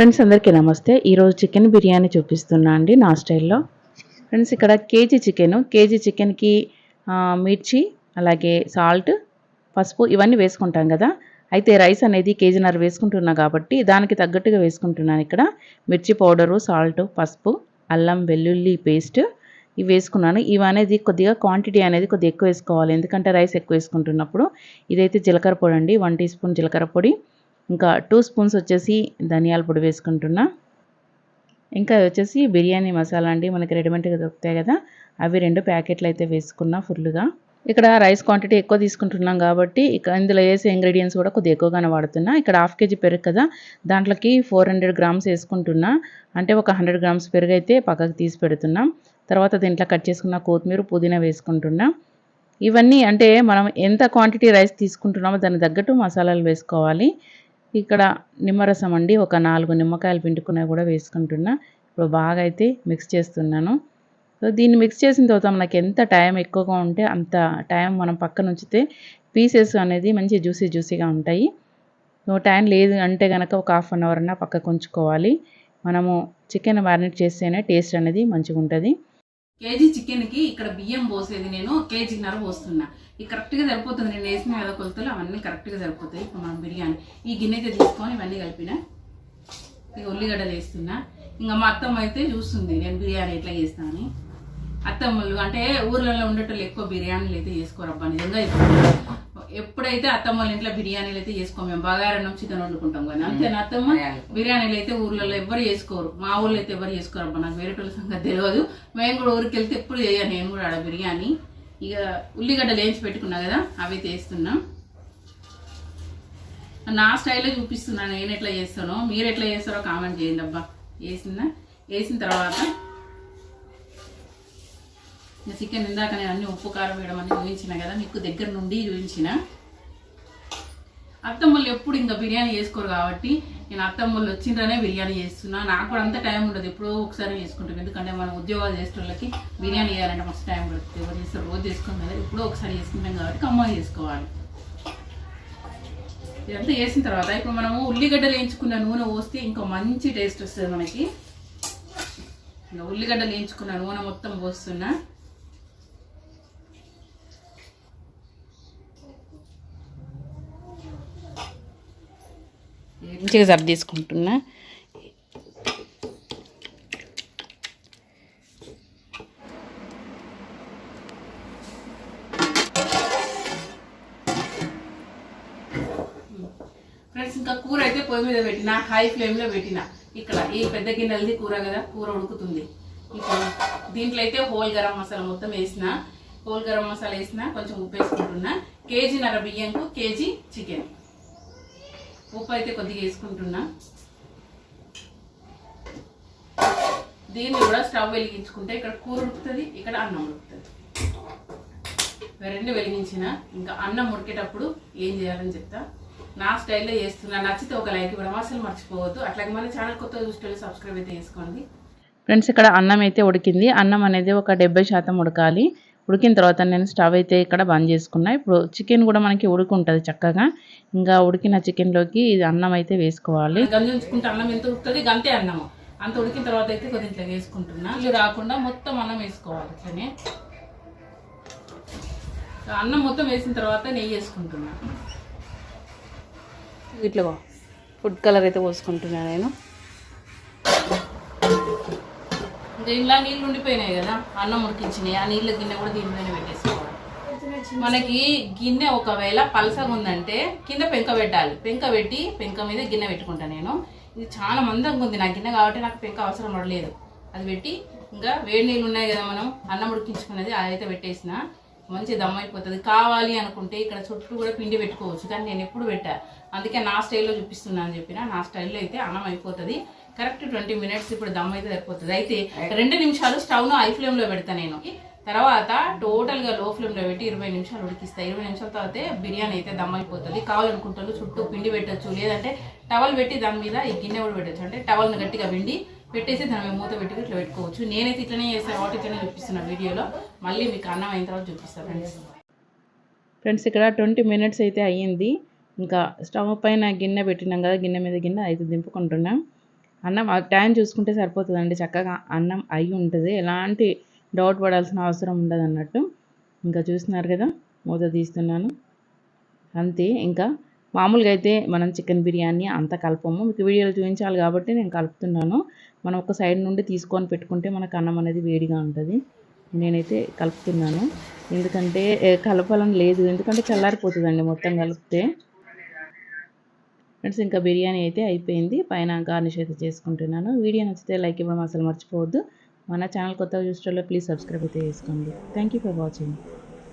Friends అందరికీ నమస్తే. ఈరోజు చికెన్ బిర్యానీ చూపిస్తున్నా అండి నా స్టైల్లో. ఫ్రెండ్స్ ఇక్కడ కేజీ చికెన్ కేజీ చికెన్కి మిర్చి అలాగే సాల్ట్ పసుపు ఇవన్నీ వేసుకుంటాం కదా. అయితే రైస్ అనేది కేజీన్నర వేసుకుంటున్నా కాబట్టి దానికి తగ్గట్టుగా వేసుకుంటున్నాను ఇక్కడ. మిర్చి పౌడరు సాల్ట్ పసుపు అల్లం వెల్లుల్లి పేస్ట్ ఇవి వేసుకున్నాను. ఇవి అనేది కొద్దిగా క్వాంటిటీ అనేది కొద్దిగా ఎక్కువ వేసుకోవాలి. ఎందుకంటే రైస్ ఎక్కువ వేసుకుంటున్నప్పుడు ఇదైతే జీలకర్ర పొడి అండి. వన్ టీ స్పూన్ జీలకర్ర పొడి. ఇంకా టూ స్పూన్స్ వచ్చేసి ధనియాల పొడి వేసుకుంటున్నా. ఇంకా వచ్చేసి బిర్యానీ మసాలా అండి మనకి రెడీమేడ్గా దొరుకుతాయి కదా అవి రెండు ప్యాకెట్లు అయితే వేసుకున్నా ఫుల్గా ఇక్కడ రైస్ క్వాంటిటీ ఎక్కువ తీసుకుంటున్నాం కాబట్టి ఇక ఇందులో వేసే ఇంగ్రీడియంట్స్ కూడా కొద్దిగా ఎక్కువగానే వాడుతున్నా. ఇక్కడ హాఫ్ కేజీ పెరుగు కదా దాంట్లోకి ఫోర్ హండ్రెడ్ గ్రామ్స్ వేసుకుంటున్నా. అంటే ఒక హండ్రెడ్ గ్రామ్స్ పెరుగు అయితే పక్కకు తీసి పెడుతున్నాం. తర్వాత దీంట్లో కట్ చేసుకున్న కొత్తిమీర పుదీనా వేసుకుంటున్నా. ఇవన్నీ అంటే మనం ఎంత క్వాంటిటీ రైస్ తీసుకుంటున్నామో దాని తగ్గట్టు మసాలాలు వేసుకోవాలి. ఇక్కడ నిమ్మరసం అండి. ఒక నాలుగు నిమ్మకాయలు పిండుకున్నవి కూడా వేసుకుంటున్నా. ఇప్పుడు బాగా అయితే మిక్స్ చేస్తున్నాను. సో దీన్ని మిక్స్ చేసిన తర్వాత మనకి ఎంత టైం ఎక్కువగా ఉంటే అంత టైం మనం పక్కన ఉంచితే పీసెస్ అనేది మంచి జ్యూసీ జ్యూసీగా ఉంటాయి. సో టైం లేదు అంటే కనుక ఒక హాఫ్ అన్ అవర్ అన్నా పక్కకు ఉంచుకోవాలి. మనము చికెన్ మ్యారినేట్ చేస్తేనే టేస్ట్ అనేది మంచిగా ఉంటుంది కేజీ చికెన్కి ఇక్కడ బియ్యం పోసేది నేను కేజీన్నర పోస్తున్నా. ఇది కరెక్ట్గా సరిపోతుంది. నేను వేసిన కదా కొలతలు అవన్నీ కరెక్ట్గా సరిపోతాయి. ఇప్పుడు మనం బిర్యానీ ఈ గిన్నె అయితే తీసుకొని ఇవన్నీ కలిపిన. ఇక ఉల్లిగడ్డలు వేస్తున్నా. ఇంకా మా అత్తమ్మ అయితే చూస్తుంది నేను బిర్యానీ ఎట్లా చేస్తాను అత్తమ్మలు అంటే ఊర్లలో ఉండేటోళ్ళు ఎక్కువ బిర్యానీలు అయితే చేసుకోరబ్బా నిజంగా ఎప్పుడైతే అత్తమ్మల ఇంట్లో బిర్యానీలు అయితే చేసుకోం మేము బగారన్నం చికెన్ వండుకుంటాం కానీ అంతేనా అత్తమ్మ? బిర్యానీలు అయితే ఊర్లలో ఎవరు చేసుకోరు. మా ఊళ్ళో అయితే ఎవరు చేసుకోరు. అబ్బా నాకు వేరే సంగతి తెలియదు మేము కూడా ఊరికి వెళ్తే ఎప్పుడు చేయను. నేను కూడా ఆడ బిర్యానీ. ఇక ఉల్లిగడ్డలు వేయించి పెట్టుకున్నా కదా అవి తీస్తున్నాం నా స్టైల్లో చూపిస్తున్నాను నేను ఎట్లా చేస్తానో మీరు ఎట్లా చేస్తారో కామెంట్ చేయండి అబ్బా. వేసిన వేసిన తర్వాత చికెన్ ఇందాక నేను అన్ని ఉప్పు కారం వేయడం అన్ని చూపించిన కదా మీకు దగ్గర నుండి చూపించిన. అత్తమ్మలు ఎప్పుడు ఇంకా బిర్యానీ చేసుకోరు కాబట్టి నేను అత్తమ్మలు వచ్చిండ్రనే బిర్యానీ చేస్తున్నా. నాకు కూడా అంత టైం ఉండదు ఎప్పుడో ఒకసారి చేసుకుంటాం. ఎందుకంటే మనం ఉద్యోగాలు చేసేటోళ్ళకి బిర్యానీ చేయాలంటే మస్తు టైం పడుతుంది. ఎవరు చేస్తారు? రోజు చేసుకుని కదా ఎప్పుడో ఒకసారి చేసుకుంటాం కాబట్టి కమ్మగా చేసుకోవాలి. ఇదంతా వేసిన తర్వాత ఇప్పుడు మనము ఉల్లిగడ్డలు వేయించుకున్న నూనె పోస్తే ఇంకా మంచి టేస్ట్ వస్తుంది మనకి. ఇంకా ఉల్లిగడ్డలు వేయించుకున్న నూనె మొత్తం పోస్తున్నా. మంచిగా సర్ది తీసుకుంటున్నా ఫ్రెండ్స్ ఇంకా కూర అయితే పొయ్యి మీద పెట్టిన హై ఫ్లేమ్లో పెట్టిన. ఇక్కడ ఈ పెద్ద గిన్నెలది కూర కదా కూర ఉడుకుతుంది. ఇప్పుడు దీంట్లో అయితే హోల్ గరం మసాలా మొత్తం వేసిన హోల్ గరం మసాలా వేసిన కొంచెం ఉప్పు వేసుకుంటున్నా. కేజీన్నర బియ్యంకు కేజీ చికెన్. ఉప్పు అయితే కొద్దిగా వేసుకుంటున్నా. దీన్ని కూడా స్టవ్ వెలిగించుకుంటే ఇక్కడ కూర ఉడుకుతుంది ఇక్కడ అన్నం ఉడుకుతుంది. రెండు వెలిగించిన ఇంకా అన్నం ఉడికేటప్పుడు ఏం చేయాలని చెప్తా. నా స్టైల్లో చేస్తున్నా నచ్చితే ఒక లైక్ ఇవ్వడం అసలు మర్చిపోవద్దు. అట్లాగే మన ఛానల్ కొత్త చూస్తే సబ్స్క్రైబ్ అయితే చేసుకోండి. ఫ్రెండ్స్ ఇక్కడ అన్నం అయితే ఉడికింది. అన్నం అనేది ఒక డెబ్బై శాతం ఉడకాలి. ఉడికిన తర్వాత నేను స్టవ్ అయితే ఇక్కడ బంద్ చేసుకున్నా. ఇప్పుడు చికెన్ కూడా మనకి ఉడుకుంటుంది చక్కగా. ఇంకా ఉడికిన చికెన్లోకి ఇది అన్నం అయితే వేసుకోవాలి. గంజి ఉంచుకుంటే అన్నం ఎంత ఉడుకుతుంది? గంతే అన్నం అంత ఉడికిన తర్వాత అయితే కొద్దిగా ఇట్లా వేసుకుంటున్నా. ఇల్లు రాకుండా మొత్తం అన్నం వేసుకోవాలి ఇట్లనే. అన్నం మొత్తం వేసిన తర్వాత నెయ్యి వేసుకుంటున్నా. ఇట్లా ఫుడ్ కలర్ అయితే పోసుకుంటున్నా నేను. ఇంకా ఇలా నీళ్ళు ఉండిపోయినాయి కదా అన్నం ఉడికించినాయి. ఆ నీళ్ళ గిన్నె కూడా దీనిలోనే పెట్టేసుకోవాలి. మనకి గిన్నె ఒకవేళ పలసగా ఉందంటే కింద పెంక పెట్టాలి. పెంక పెట్టి పెంక మీద గిన్నె పెట్టుకుంటా నేను. ఇది చాలా మందంగా ఉంది. నా గిన్నె కాబట్టి నాకు పెంక అవసరం పడలేదు. అది పెట్టి ఇంకా వేడి నీళ్ళు ఉన్నాయి కదా మనం అన్నం ఉడికించుకున్నది అదైతే పెట్టేసిన. మంచి దమ్ అయిపోతుంది. కావాలి అనుకుంటే ఇక్కడ చుట్టూ కూడా పిండి పెట్టుకోవచ్చు కానీ నేను ఎప్పుడు పెట్టా. అందుకే నా స్టైల్లో చూపిస్తున్నా అని చెప్పిన నా స్టైల్లో అయితే అన్నం అయిపోతుంది. కరెక్ట్ ట్వంటీ మినిట్స్ ఇప్పుడు దమ్ అయితే సరిపోతుంది. అయితే రెండు నిమిషాలు స్టవ్ను హై ఫ్లేమ్లో పెడతా నేను. తర్వాత టోటల్గా లో ఫ్లేమ్లో పెట్టి ఇరవై నిమిషాలు ఉడికిస్తాయి ఇరవై నిమిషాల తర్వాత బిర్యానీ అయితే దమ్ అయిపోతుంది. కావాలనుకుంటారు చుట్టూ పిండి పెట్టచ్చు. లేదంటే టవల్ పెట్టి దాని మీద ఈ గిన్నె కూడా పెట్టచ్చు. అంటే టవల్ని గట్టిగా పిండి పెట్టేసి దాని మీద మూత పెట్టి ఇట్లా పెట్టుకోవచ్చు. నేనైతే ఇట్లనే చేస్తాను కాబట్టి ఇట్లనే చూపిస్తున్నా వీడియోలో. మళ్ళీ మీకు అన్నం అయిన తర్వాత చూపిస్తాను ఫ్రెండ్స్ ఫ్రెండ్స్ ఇక్కడ ట్వంటీ మినిట్స్ అయితే అయ్యింది. ఇంకా స్టవ్ పైన గిన్నె పెట్టినాం కదా గిన్నె మీద గిన్నె అయితే దింపుకుంటున్నాం. అన్నం టైం చూసుకుంటే సరిపోతుందండి. చక్కగా అన్నం అయి ఉంటుంది. ఎలాంటి డౌట్ పడాల్సిన అవసరం ఉండదు అన్నట్టు. ఇంకా చూస్తున్నారు కదా మూత తీస్తున్నాను. అంతే ఇంకా మామూలుగా అయితే మనం చికెన్ బిర్యానీ అంత కలపము. మీకు వీడియోలో చూపించాలి కాబట్టి నేను కలుపుతున్నాను. మనం ఒక సైడ్ నుండి తీసుకొని పెట్టుకుంటే మనకు అన్నం అనేది వేడిగా ఉంటుంది. నేనైతే కలుపుతున్నాను. ఎందుకంటే కలపాలని లేదు. ఎందుకంటే చల్లారిపోతుందండి మొత్తం కలిపితే. ఫ్రెండ్స్ ఇంకా బిర్యానీ అయితే అయిపోయింది. పైన గార్నిష్ అయితే చేసుకుంటున్నాను. వీడియో నచ్చితే లైక్ ఇవ్వడం అసలు మర్చిపోవద్దు. మన ఛానల్ కొత్తగా చూసేటోళ్ళు ప్లీజ్ సబ్స్క్రైబ్ అయితే చేసుకోండి. Thank you for watching